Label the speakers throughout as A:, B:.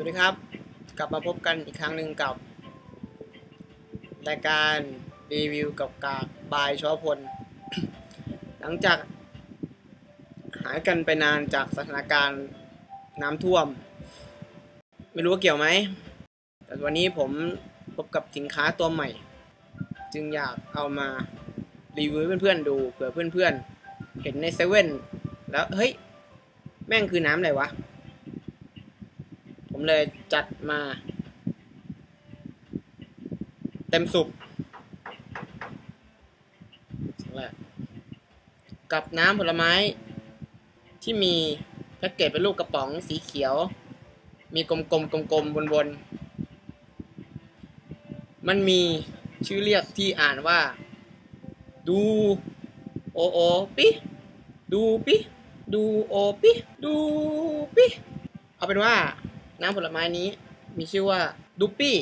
A: สวัสดีครับ กลับมาพบกันอีกครั้งหนึ่งกับ รายการรีวิวกับกาบายชอพล หลังจาก หายกันไปนานจากสถานการณ์น้ำท่วม ไม่รู้ว่าเกี่ยวไหม แต่วันนี้ผมพบกับสินค้าตัวใหม่ จึงอยากเอามารีวิวเพื่อนๆดูเผื่อเพื่อนๆเห็นในเซเว่นแล้วเฮ้ย แม่งคือน้ำอะไรวะ ผมเลยจัดมา เต็มสุบสิ่งแรกกับน้ำผลไม้ที่มีแพ็กเกจเป็นลูกกระป๋องสีเขียว มีกลมๆกลมๆวนๆ มันมีชื่อเรียกที่อ่านว่า ดูโอโอปิดูปิดูโอปิดูปิเอาเป็นว่า น้ำผลไม้นี้มีชื่อว่าดูปี้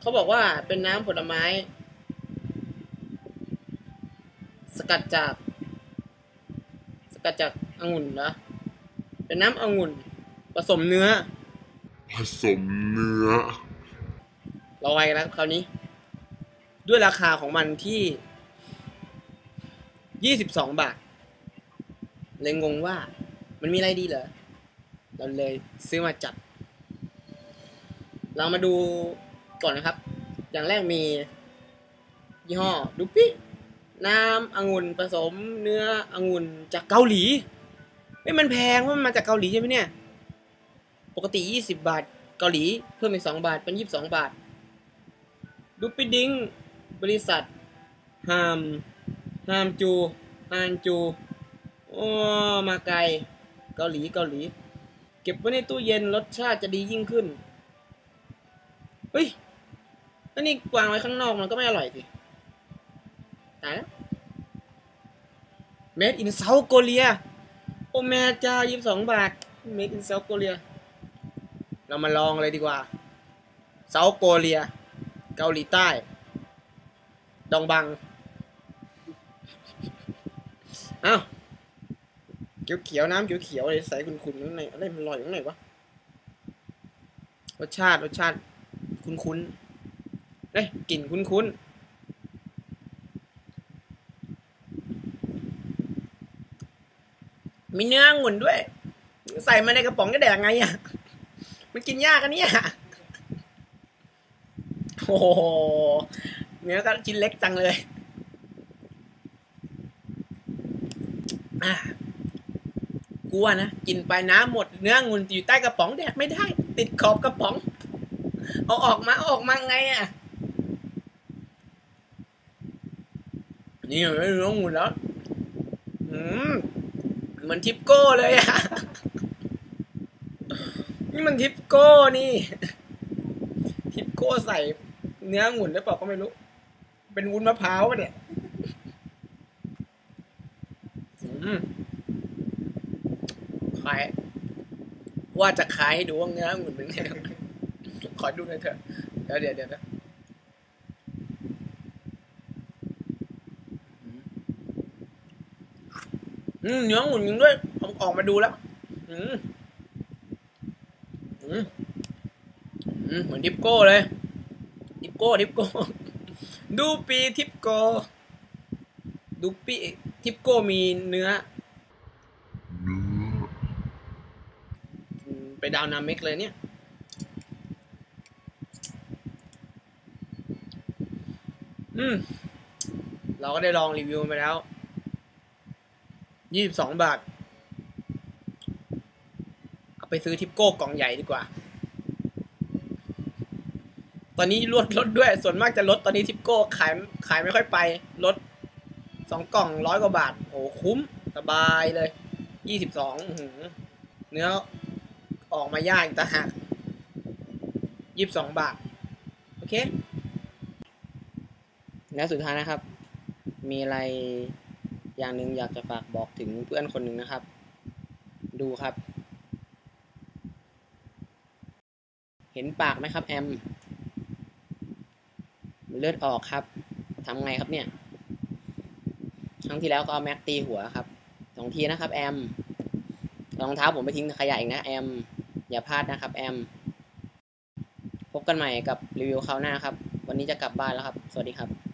A: เขาบอกว่าเป็นน้ำผลไม้ สกัดจาก สกัดจากองุ่นนะเป็นน้ำองุ่น ผสมเนื้อ
B: ผสมเนื้อ
A: เราไว้กันแล้วคราวนี้ ด้วยราคาของมันที่22บาท เลยงงว่ามันมีอะไรดีเหรอ เราเลยซื้อมาจัด เรามาดูก่อนนะครับ อย่างแรกมี ยี่ห้อดูปิน้ำองุ่นผสมเนื้อองุ่นจากเกาหลีไม่มันแพงเพราะมันมาจากเกาหลีใช่ไหมเนี่ย ปกติ 20 บาทเกาหลีเพิ่มอีก2บาทเป็น 22 บาทดูปิดิงบริษัทฮามฮามจูฮานจูโอ้มาไกล เกาหลีเกาหลี เก็บไว้ในตู้เย็นรสชาติจะดียิ่งขึ้น เฮ้ยอันนี้วางไว้ข้างนอกมันก็ไม่อร่อยสิตายแล้ว Made in South Korea โอแม่จ้ายี่สิบสองบาท Made in South Korea เรามาลองเลยดีกว่า South Korea เกาหลีใต้ ดองบังเอ้าว เขียวๆน้ำเขียวเขียวๆอะไรใส่คุณคุณข้างในอะไรมันลอยอยู่ข้างในวะรสชาติรสชาติคุ้นคุ้นๆเอ้ยกลิ่นคุ้นคุ้นๆมีเนื้อองุ่นด้วย ใส่มาในกระป๋องจะแดกไงอะ มันกินยากกันเนี่ยโอ้โหเนื้อก็ชิ้นเล็กจังเลยอะ กลัวนะกินไปน้ำหมดเนื้องุนอยู่ใต้กระป๋องแดกไม่ได้ ติดขอบกระป๋อง เอาออกมาออกมาไงอะ นี่ไม่รู้องุนแล้วอืมเหมือนทิปโก้เลยอะ นี่มันทิปโก้นี่ ทิปโก้ใส่ เนื้องุนหรือเปล่าก็ไม่รู้ เป็นวุ้นมะพร้าวปะเนี่ยอืม ขาย ว่าจะขายให้ดูว่าเนื้อองุ่นเป็นไงขอดูหน่อยเถอะเดี๋ยวเดี๋ยวเดี๋ยวนะอืมเนื้อองุ่นจริงด้วยผมออกมาดูแล้วอืมอืมเหมือนทิปโก้เลย ทิปโก้ ทิปโก้ ดูปีทิปโก้ ดูปีทิปโก้มีเนื้อ
B: เนื้อ
A: อืม ไปดาวนาเมกเลยเนี่ย อืม เราก็ได้ลองรีวิวไปแล้วยี่สิบสองบาท เอาไปซื้อทิปโก้กล่องใหญ่ดีกว่า ตอนนี้ลดลดด้วย ส่วนมากจะลดตอนนี้ทิปโก้ขายขายไม่ค่อยไป ลดสองกล่องร้อยกว่าบาท โอ้คุ้ม สบายเลยยี่สิบสองเนื้อ ออกมายากอีกต่างหากยี่สิบสองบาท โอเค แล้วสุดท้ายนะครับ มีอะไรอย่างหนึ่งอยากจะฝากบอกถึงเพื่อนคนหนึ่งนะครับ ดูครับ เห็นปากไหมครับแอม เลือดออกครับทำไงครับเนี่ย ครั้งที่แล้วก็เอาแม็กตีหัวครับสองทีนะครับ แอมรองเท้าผมไปทิ้งขยะอีกนะแอม อย่าพลาดนะครับแอม พบกันใหม่กับรีวิวคราวหน้าครับ วันนี้จะกลับบ้านแล้วครับ สวัสดีครับ